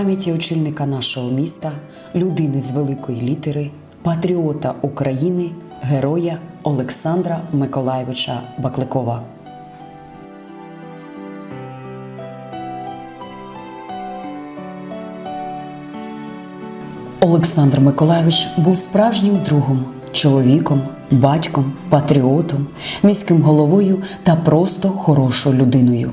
пам'яті очільника нашого міста, людини з великої літери, патріота України, героя Олександра Миколайовича Бакликова. Олександр Миколайович був справжнім другом, чоловіком, батьком, патріотом, міським головою та просто хорошою людиною.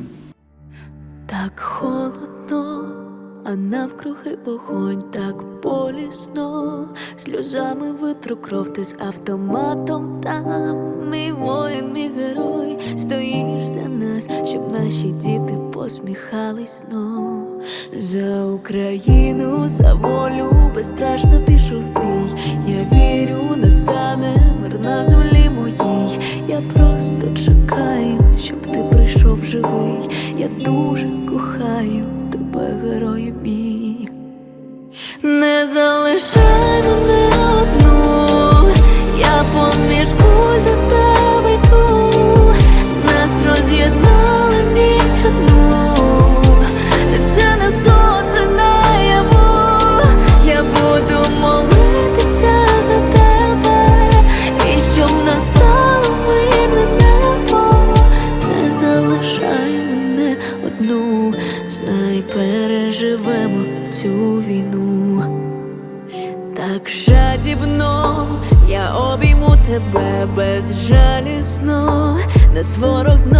А навкруги вогонь, так болісно, сльозами витру кров ти з автоматом там. Мій воїн, мій герой, стоїш за нас, щоб наші діти посміхались знов. За Україну, за волю безстрашно пішов бій. Я вірю, настане мир на землі моїй. Я просто чекаю, щоб ти прийшов живий. Я дуже кохаю тебе, герою мій. Не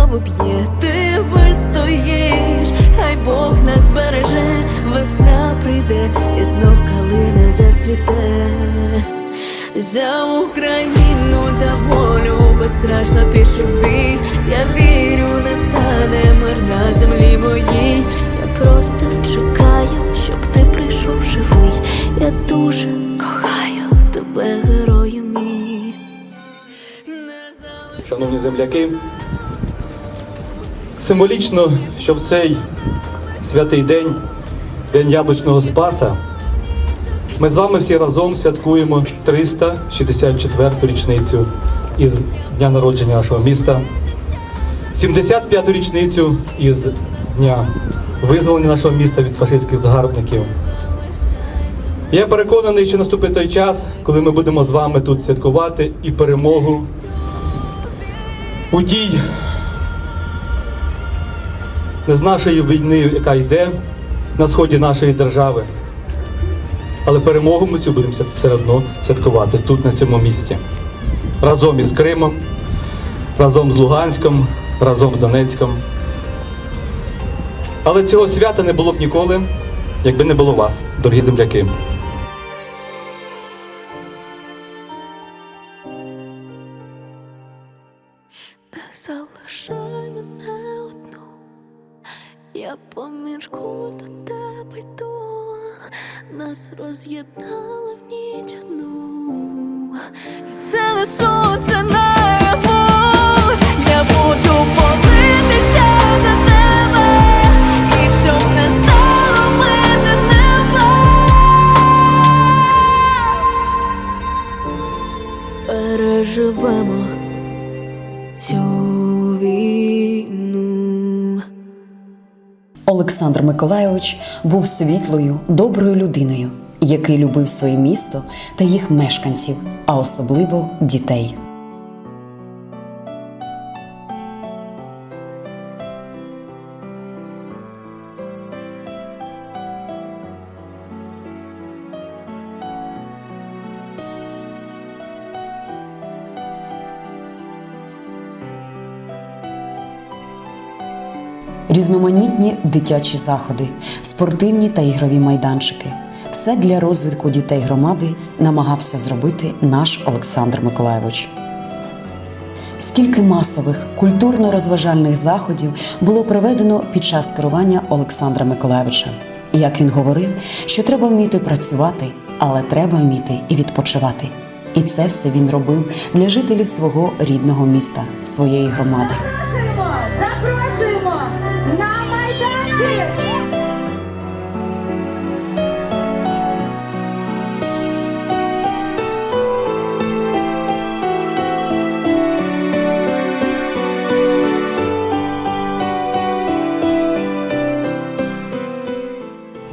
знову б'є, ти вистоїш, хай Бог нас береже, весна прийде і знов калина зацвіте. За Україну, за волю безстрашно пішов бій. Я вірю, настане мир на землі моїй. Я просто чекаю, щоб ти прийшов живий. Я дуже кохаю тебе, герою мій. Шановні земляки, символічно, що в цей святий день, День Яблучного Спаса, ми з вами всі разом святкуємо 364-ту річницю із дня народження нашого міста, 75-ту річницю із дня визволення нашого міста від фашистських загарбників. Я переконаний, що наступить той час, коли ми будемо з вами тут святкувати і перемогу у тій не з нашої війни, яка йде на сході нашої держави. Але перемогу ми цю будемо все одно святкувати тут, на цьому місці. Разом із Кримом, разом з Луганськом, разом з Донецьком. Але цього свята не було б ніколи, якби не було вас, дорогі земляки. Залишай мене я поміж до тебе йду, нас роз'єднали в ніч одну. І це не сон, це. Я буду молитися за тебе, і щоб не стало мирне небо. Переживемо Олександр Миколайович був світлою, доброю людиною, який любив своє місто та їх мешканців, а особливо дітей. Різноманітні дитячі заходи, спортивні та ігрові майданчики. Все для розвитку дітей громади намагався зробити наш Олександр Миколайович. Скільки масових культурно-розважальних заходів було проведено під час керування Олександра Миколайовича. Як він говорив, що треба вміти працювати, але треба вміти і відпочивати. І це все він робив для жителів свого рідного міста, своєї громади.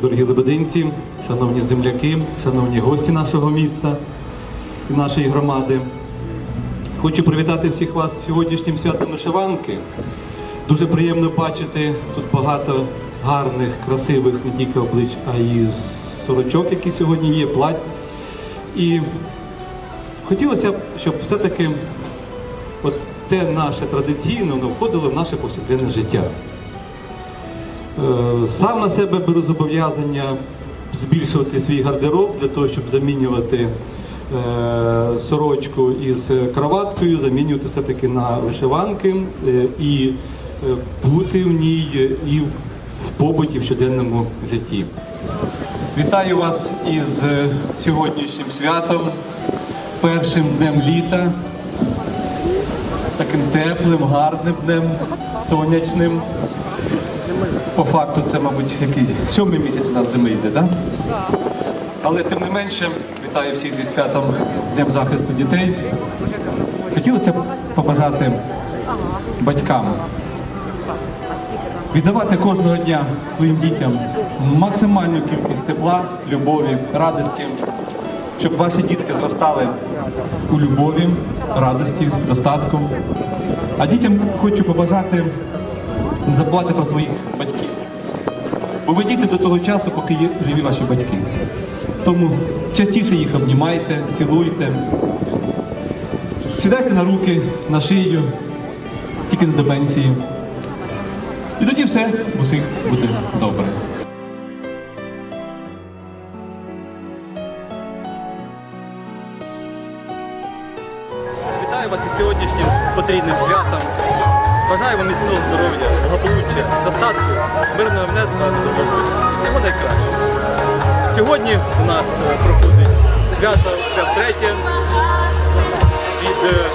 Дорогі лебединці, шановні земляки, шановні гості нашого міста і нашої громади. Хочу привітати всіх вас з сьогоднішнім святом вишиванки. Дуже приємно бачити тут багато гарних, красивих не тільки облич, а й сорочок, які сьогодні є, плать. І хотілося б, щоб все-таки от те наше традиційне воно входило в наше повсякденне життя. Е, Сам на себе беру зобов'язання збільшувати свій гардероб для того, щоб замінювати е, сорочку із кроваткою, замінювати все-таки на вишиванки е, і бути в ній і в побуті в щоденному житті. Вітаю вас із сьогоднішнім святом, першим днем літа, таким теплим, гарним днем, сонячним. По факту це, мабуть, який сьомий місяць у нас зими йде, так? Але тим не менше, вітаю всіх зі святом Днем захисту дітей. Хотілося б побажати батькам віддавати кожного дня своїм дітям максимальну кількість тепла, любові, радості, щоб ваші дітки зростали у любові, радості, достатку. А дітям хочу побажати забувати про своїх батьків. Бо ви діти до того часу, поки є живі ваші батьки. Тому частіше їх обнімайте, цілуйте, сідайте на руки, на шию, тільки не до пенсії. І тоді все усіх буде добре. Вас із сьогоднішнім потрійним святом. Бажаю вам міцного здоров'я, благополуччя, достатку, мирного неба здоров'я. Всього найкращого. Сьогодні у нас е, проходить свято вже втретє від е,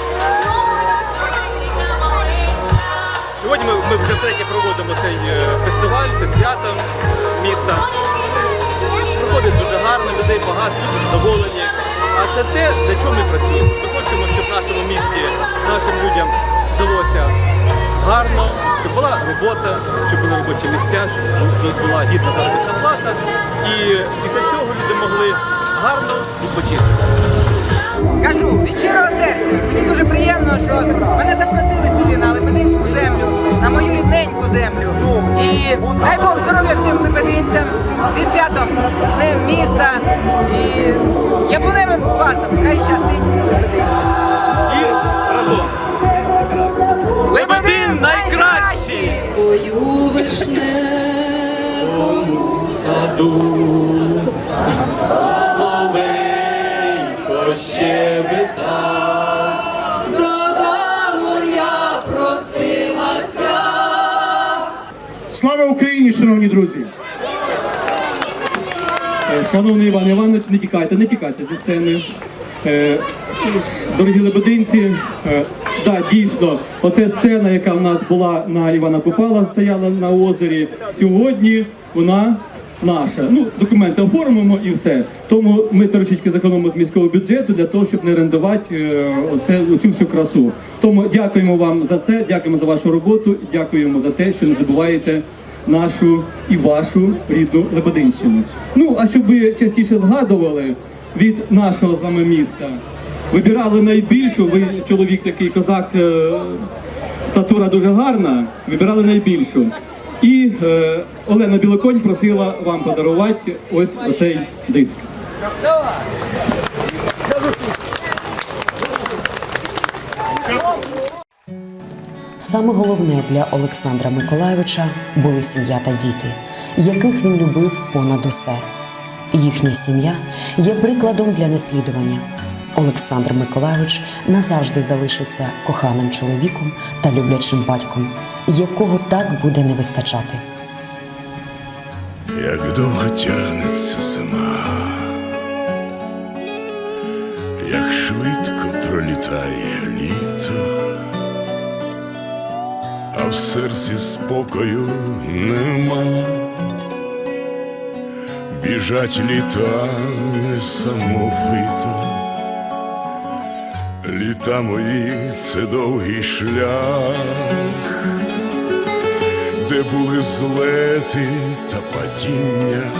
Сьогодні ми, ми вже втретє проводимо цей е, фестиваль, це свято міста. Проходить дуже гарно, людей багато, задоволені. А це те, для чого ми працюємо. Ми хочемо, робота, щоб були робочі місця, щоб була гідна заробітна плата. І після цього люди могли гарно відпочити. Кажу від щирого серця. Мені дуже приємно, що мене запросили сюди на Лебединську землю, на мою рідненьку землю. І дай Бог здоров'я всім лебединцям зі святом, з Днем міста і з яблуневим спасом. Хай щастить лебединцям. Саду, соловейко щебета. додому я просилася. Слава Україні, шановні друзі! Е, Шановний Іван Іванович, не тікайте, не тікайте зі сцени. Е, Дорогі лебединці, е, да, дійсно, оце сцена, яка в нас була на Івана Купала, стояла на озері. Сьогодні вона наша. Ну, документи оформимо і все. Тому ми трошечки зекономимо з міського бюджету для того, щоб не орендувати е, оце, оцю всю красу. Тому дякуємо вам за це, дякуємо за вашу роботу, дякуємо за те, що не забуваєте нашу і вашу рідну Лебединщину. Ну, а щоб ви частіше згадували від нашого з вами міста, вибирали найбільшу, ви чоловік такий козак, е, статура дуже гарна, вибирали найбільшу. І е, Олена Білоконь просила вам подарувати ось оцей диск. Саме головне для Олександра Миколайовича були сім'я та діти, яких він любив понад усе. Їхня сім'я є прикладом для наслідування. Олександр Миколайович назавжди залишиться коханим чоловіком та люблячим батьком, якого так буде не вистачати. Як довго тягнеться зима, як швидко пролітає літо, а в серці спокою нема, біжать літа несамовито, літа мої це довгий шлях де були злети та падіння,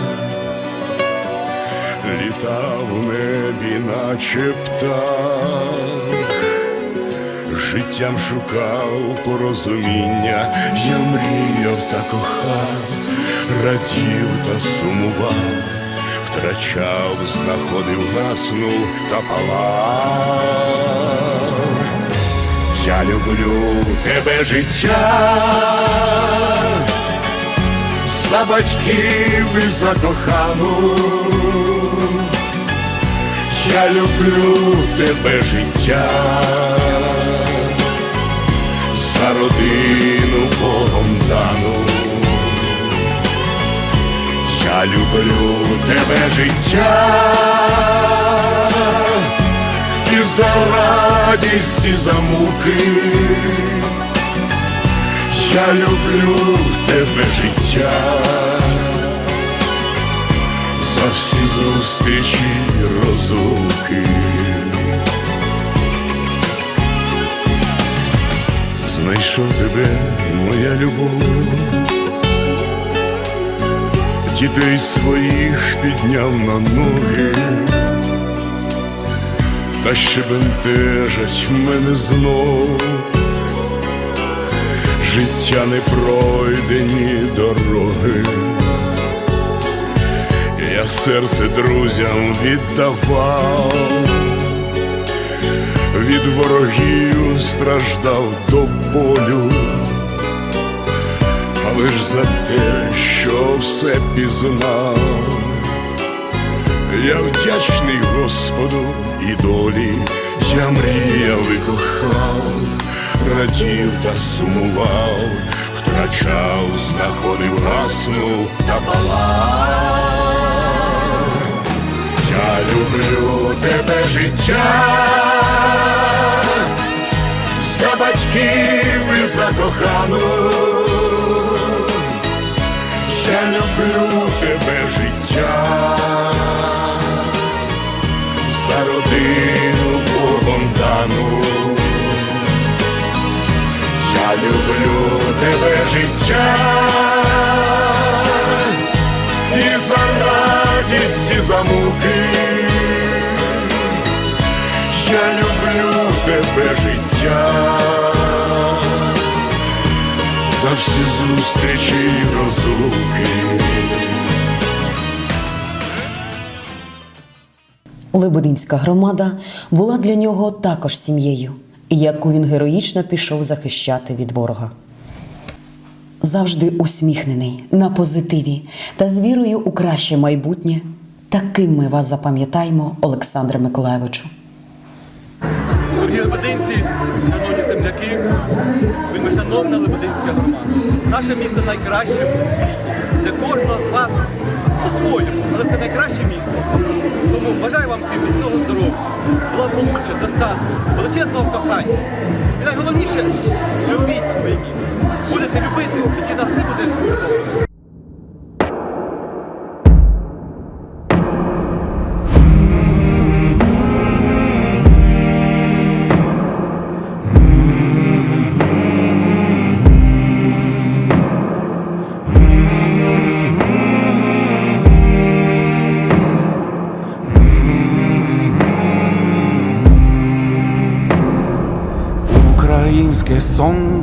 літав в небі, наче птах, життям шукав порозуміння, я мріяв та кохав, радів та сумував, втрачав, знаходив, гаснув та палав. Я люблю тебе життя за батьків і за кохану. Я люблю тебе життя за родину Богом дану. Люблю тебе життя і за радість, і за муки. Я люблю тебе життя за всі зустрічі розлуки. Знайшов тебе, моя любов, дітей своїх підняв на ноги, та ще бентежать мене знов. Життя не пройдені дороги. Я серце друзям віддавав, від ворогів страждав до болю, але ж за те, що все пізнав, я вдячний Господу і долі, я мріяв і кохав, радів та сумував, втрачав, знаходив, гаснув та палав. Я люблю тебе життя, за батьків і за кохану. Люблю тебе життя і за радість, і за муки. Я люблю тебе життя за всі зустрічі й розлуки. Лебединська громада була для нього також сім'єю, яку він героїчно пішов захищати від ворога. Завжди усміхнений, на позитиві та з вірою у краще майбутнє. Таким ми вас запам'ятаємо, Олександре Миколайовичу. Дорогі лебединці, шановні земляки, вельмишановна Лебединська громада. Наше місто найкраще в світі. Для кожного з вас по-своєму, але це найкраще місто. Тому бажаю вам всім міцного здоров'я, благополуччя, достатку, величезного кохання. І найголовніше любіть своє місто. Будете любити, тоді на все буде